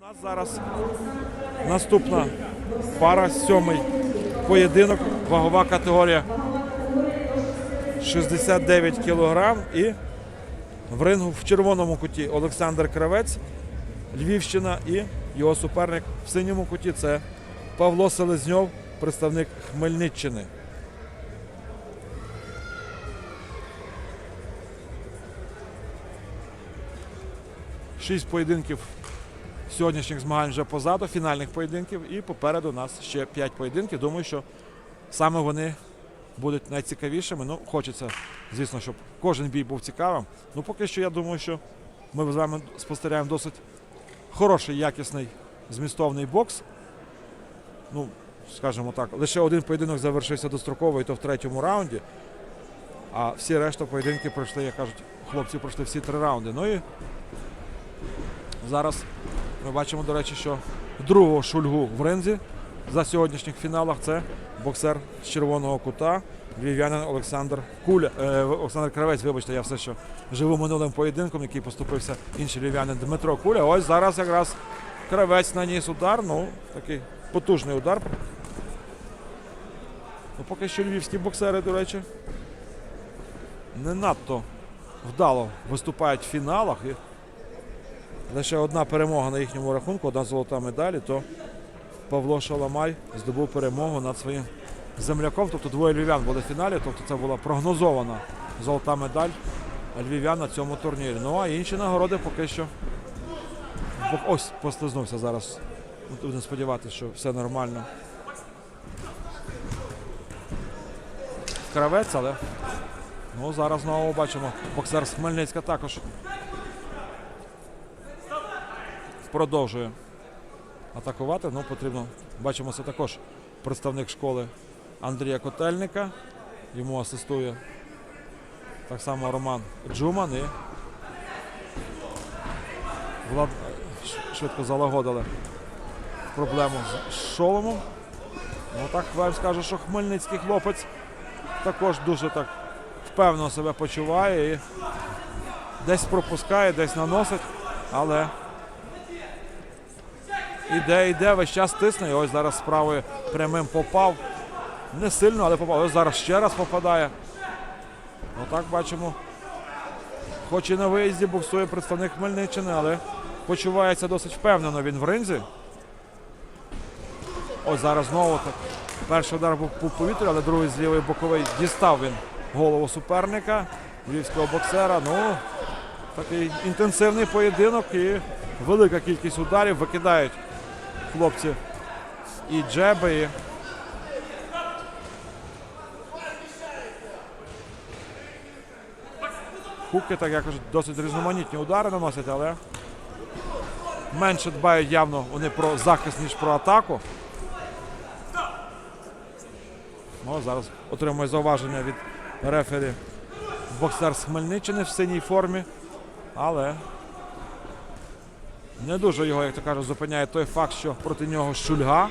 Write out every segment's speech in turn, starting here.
У нас зараз наступна пара, сьомий поєдинок, вагова категорія 69 кілограм і в рингу в червоному куті Олександр Кравець, Львівщина і його суперник в синьому куті це Павло Селезньов, представник Хмельниччини. Шість поєдинків сьогоднішніх змагань вже позаду, фінальних поєдинків, і попереду нас ще 5 поєдинків. Думаю, що саме вони будуть найцікавішими. Ну, хочеться, звісно, щоб кожен бій був цікавим. Ну, поки що я думаю, що ми з вами спостерігаємо досить хороший, якісний, змістовний бокс. Ну, скажімо так, лише один поєдинок завершився достроково, і то в третьому раунді. А всі решта поєдинки пройшли, як кажуть, хлопці пройшли всі три раунди. Ну і зараз ми бачимо, до речі, що другого шульгу в ринзі за сьогоднішніх фіналах це боксер з червоного кута, львів'янин Олександр Куля. Е, Олександр Кравець, вибачте, я все ще живу минулим поєдинком, який поступився інший львів'янин Дмитро Куля. Ось зараз якраз Кравець наніс удар. Ну, такий потужний удар. Ну, поки що львівські боксери, до речі, не надто вдало виступають в фіналах. Лише одна перемога на їхньому рахунку, одна золота медаль, то Павло Шаламай здобув перемогу над своїм земляком. Тобто двоє львів'ян були в фіналі, тобто це була прогнозована золота медаль львів'ян на цьому турнірі. Ну а інші нагороди поки що. Ось послизнувся зараз. Будемо сподіватися, що все нормально. Кравець, але ну, зараз знову бачимо. Боксер з Хмельницька також продовжує атакувати. Ну, потрібно. Бачимо, це також представник школи Андрія Котельника. Йому асистує так само Роман Джуман і Влад швидко залагодили проблему з шоломом. Ну так вам скажу, що хмельницький хлопець також дуже так впевнено себе почуває і десь пропускає, десь наносить, але іде, йде, весь час тисне. І ось зараз справою прямим попав. Не сильно, але попав. Ось зараз ще раз попадає. Отак бачимо. Хоч і на виїзді боксує представник Хмельниччини, але почувається досить впевнено він в ринзі. Ось зараз знову так. Перший удар був по повітрю, але другий з лівої боковий дістав він голову суперника, львівського боксера. Ну, такий інтенсивний поєдинок і велика кількість ударів викидають хлопці і джеби. І... Хуки, так як кажуть, досить різноманітні удари наносять, але менше дбають явно вони про захист, ніж про атаку. Ну, зараз отримує зауваження від рефері боксер з Хмельниччини в синій формі. Але не дуже його, як то кажуть, зупиняє той факт, що проти нього Шульга.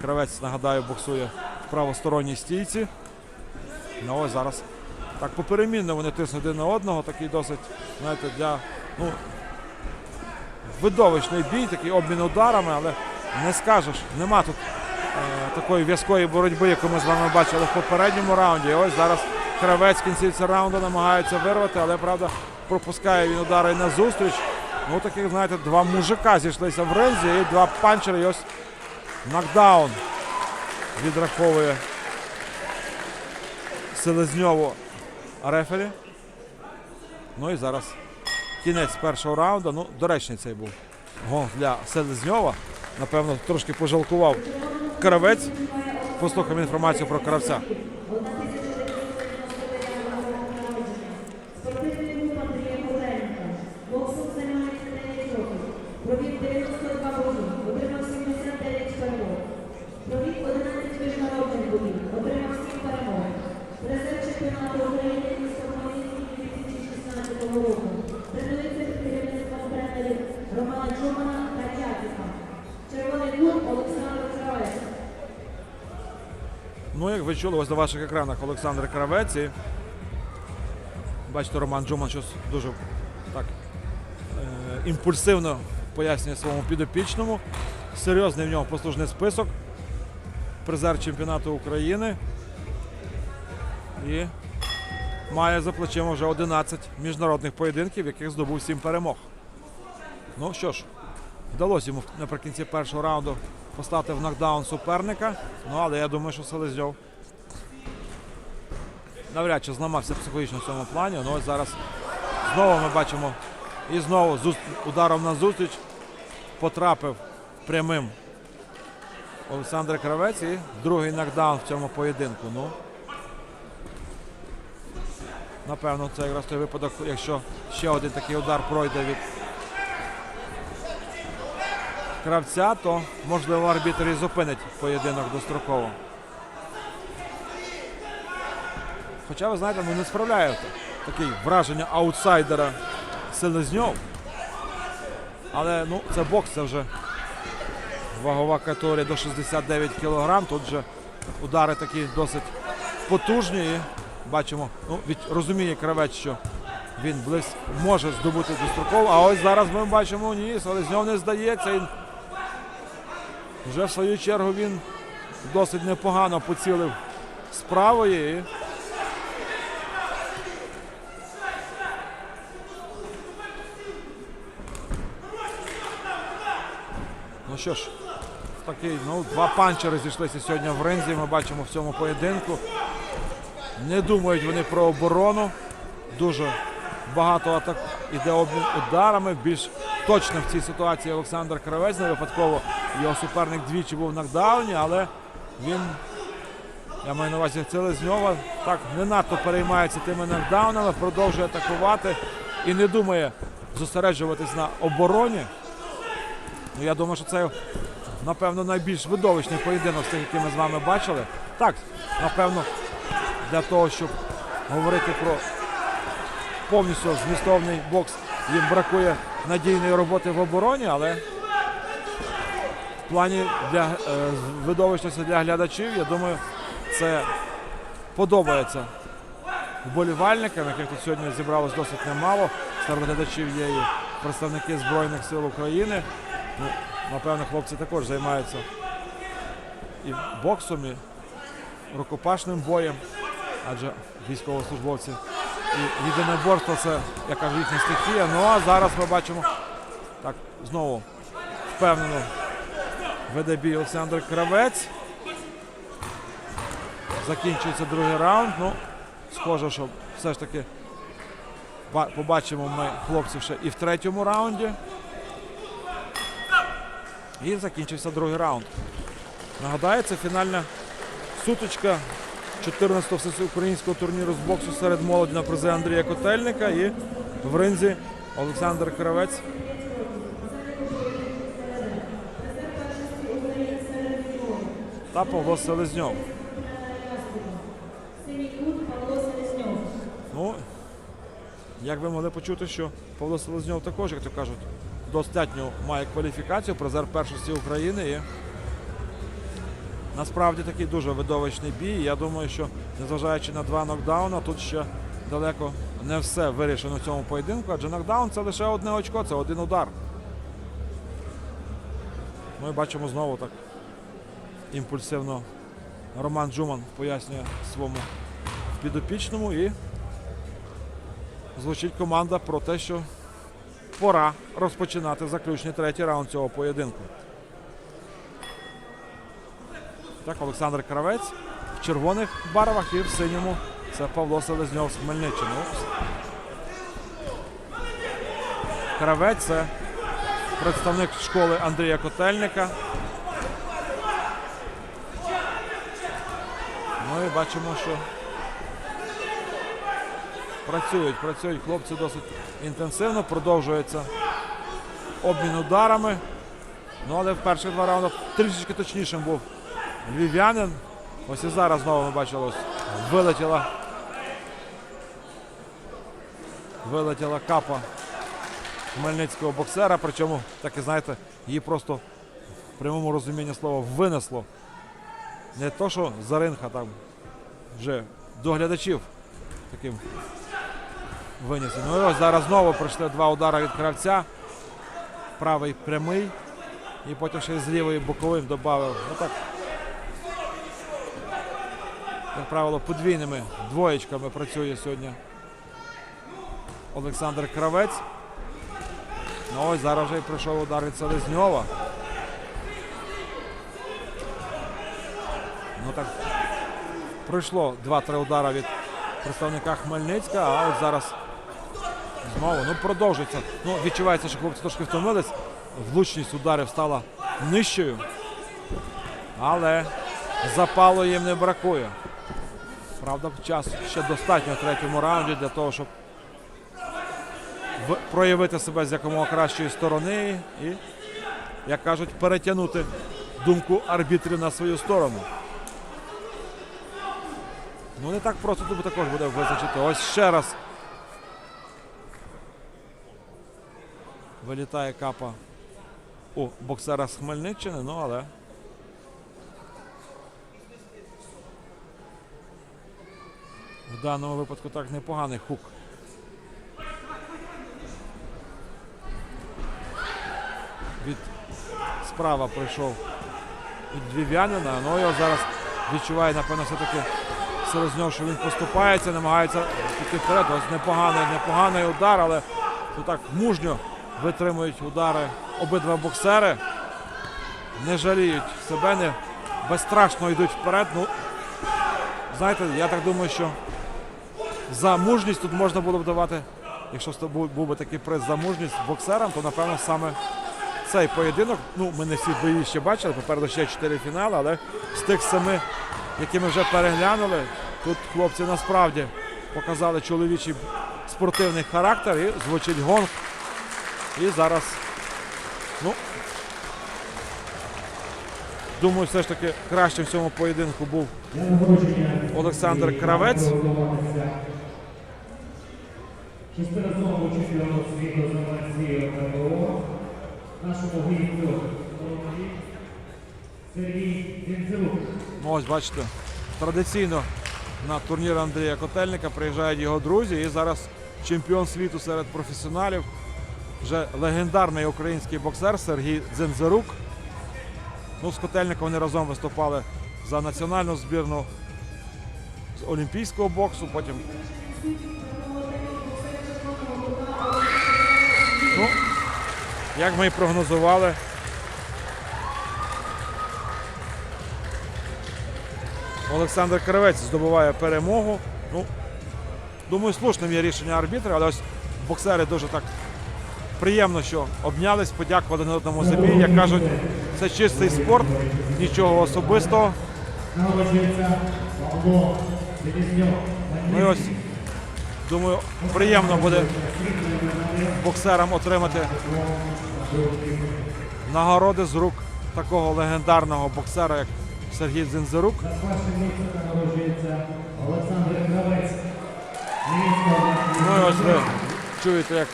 Кравець, нагадаю, боксує в правосторонній стійці. Ну ось зараз так поперемінно вони тиснуть один на одного. Такий досить, знаєте, для ну, видовищний бій, такий обмін ударами, але не скажеш, нема тут е, такої в'язкої боротьби, яку ми з вами бачили в попередньому раунді. І ось зараз кравець в цього раунду намагається вирвати, але правда пропускає він удари на зустріч. Ну таких, знаєте, два мужика зійшлися в ринзі і два панчери. І ось нокдаун відраховує Селезньову рефері. Ну і зараз кінець першого раунду. Ну, доречний цей був гонг для Селезньова. Напевно, трошки пожалкував Кравець. Послухаємо інформацію про кравця. Романа Джумана. Червоний клуб Олександр Кравець. Ну, як ви чули, ось на ваших екранах Олександр Кравець. Бачите, Роман Джуман щось дуже так е, імпульсивно пояснює своєму підопічному. Серйозний в нього послужний список. Призер чемпіонату України. І має за плечима вже 11 міжнародних поєдинків, яких здобув 7 перемог. Ну що ж, вдалося йому наприкінці першого раунду поставити в нокдаун суперника. Ну, але я думаю, що Селезньов навряд чи зламався психологічно в цьому плані. Ну, ось зараз знову ми бачимо і знову зус- ударом на зустріч потрапив прямим Олександр Кравець і другий нокдаун в цьому поєдинку. Ну, напевно, це якраз той випадок, якщо ще один такий удар пройде від кравця, то можливо арбітр і зупинить поєдинок достроково. Хоча, ви знаєте, ну не справляє таке враження аутсайдера Селезньов. Але ну, це бокс, це вже вагова категорія до 69 кг. Тут вже удари такі досить потужні. І бачимо, ну, від, розуміє кравець, що він близь може здобути достроково. А ось зараз ми бачимо, ні, Селезньов не здається. Вже в свою чергу він досить непогано поцілив з правої. Ну що ж, такий, ну, два панчери зійшлися сьогодні в ринзі. Ми бачимо в цьому поєдинку. Не думають вони про оборону. Дуже багато атак іде обмін ударами. Більш точно в цій ситуації Олександр Кравець. Не випадково його суперник двічі був в нокдауні, але він, я маю на увазі Селезньова, так не надто переймається тими нокдаунами, продовжує атакувати і не думає зосереджуватись на обороні. Ну, я думаю, що це, напевно, найбільш видовищний поєдинок з тих, який ми з вами бачили. Так, напевно, для того, щоб говорити про повністю змістовний бокс, їм бракує надійної роботи в обороні, але плані для е, видовищності для глядачів, я думаю, це подобається вболівальникам, яких тут сьогодні зібралось досить немало. Серед глядачів є і представники Збройних сил України. Ну, напевно, хлопці також займаються і боксом, і рукопашним боєм, адже військовослужбовці і єдиноборство це, я кажу, їхня стихія. Ну а зараз ми бачимо так, знову впевнено веде бій Олександр Кравець. Закінчується другий раунд. Ну, схоже, що все ж таки побачимо ми хлопців ще і в третьому раунді. І закінчився другий раунд. Нагадаю, це фінальна сутичка 14-го всеукраїнського турніру з боксу серед молоді на призи Андрія Котельника і в ринзі Олександр Кравець. Та Павло Селезньов. Ну, як ви могли почути, що Павло Селезньов також, як то кажуть, достатньо має кваліфікацію, призер першості України. І насправді такий дуже видовищний бій. Я думаю, що незважаючи на два нокдауна, тут ще далеко не все вирішено в цьому поєдинку, адже нокдаун це лише одне очко, це один удар. Ми бачимо знову так імпульсивно Роман Джуман пояснює своєму підопічному і звучить команда про те, що пора розпочинати заключний третій раунд цього поєдинку. Так, Олександр Кравець в червоних барвах і в синьому це Павло Селезньов з Хмельниччини. Кравець це представник школи Андрія Котельника. І бачимо, що працюють, працюють хлопці досить інтенсивно, продовжується обмін ударами. Ну, але в перших два раунди трішечки точнішим був львів'янин. Ось і зараз знову ми бачили, вилетіла. Вилетіла капа хмельницького боксера. Причому, так і знаєте, її просто в прямому розумінні слова винесло. Не то, що за ринг, там вже до глядачів таким винесено. Ну зараз знову прийшли два удари від кравця. правий прямий. І потім ще з лівої боковим додав. Ну так. Як правило, подвійними двоєчками працює сьогодні Олександр Кравець. Ну ось зараз вже й прийшов удар від Селезньова. Ну так пройшло 2-3 удара від представника Хмельницька, а от зараз знову ну, продовжується. Ну, відчувається, що хлопці трошки втомились. Влучність ударів стала нижчою. Але запалу їм не бракує. Правда, часу ще достатньо в третьому раунді для того, щоб проявити себе з якомога кращої сторони і, як кажуть, перетягнути думку арбітрів на свою сторону. Ну не так просто тут також буде визначити. Ось ще раз. Вилітає капа у боксера з Хмельниччини, ну але. В даному випадку так непоганий хук. Від справа прийшов від Двів'янина, ну його зараз відчуває, напевно, все-таки Селезньов, що він поступається, намагається піти вперед. Ось непоганий, непоганий удар, але тут так мужньо витримують удари обидва боксери. Не жаліють себе, не безстрашно йдуть вперед. Ну, знаєте, я так думаю, що за мужність тут можна було б давати, якщо був би такий приз за мужність боксерам, то напевно саме цей поєдинок. Ну, ми не всі бої ще бачили, попереду ще чотири фінали, але з тих семи, які ми вже переглянули, тут хлопці насправді показали чоловічий спортивний характер і звучить гонг. І зараз, ну, думаю, все ж таки краще в цьому поєдинку був Олександр Кравець. Ну, ось бачите, традиційно на турнір Андрія Котельника приїжджають його друзі. І зараз чемпіон світу серед професіоналів, вже легендарний український боксер Сергій Дзензерук. Ну, з Котельником вони разом виступали за національну збірну з олімпійського боксу. Потім. Ну, як ми і прогнозували, Олександр Кравець здобуває перемогу. Ну, думаю, слушним є рішення арбітра, але ось боксери дуже так приємно, що обнялись, подякували один одному бій. Як кажуть, це чистий спорт, нічого особистого. Ну і ось, думаю, приємно буде боксерам отримати нагороди з рук такого легендарного боксера, як Сергій Кравець. Ну і ось ви чуєте, як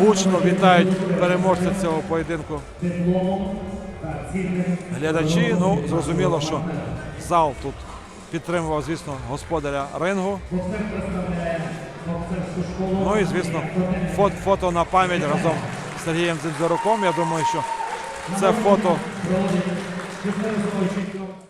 гучно вітають переможця цього поєдинку глядачі. Ну, зрозуміло, що зал тут підтримував, звісно, господаря рингу. Ну і, звісно, фото, фото на пам'ять разом з Сергієм Дзинзаруком. Я думаю, що це фото Kızlarınızı ölçek yok.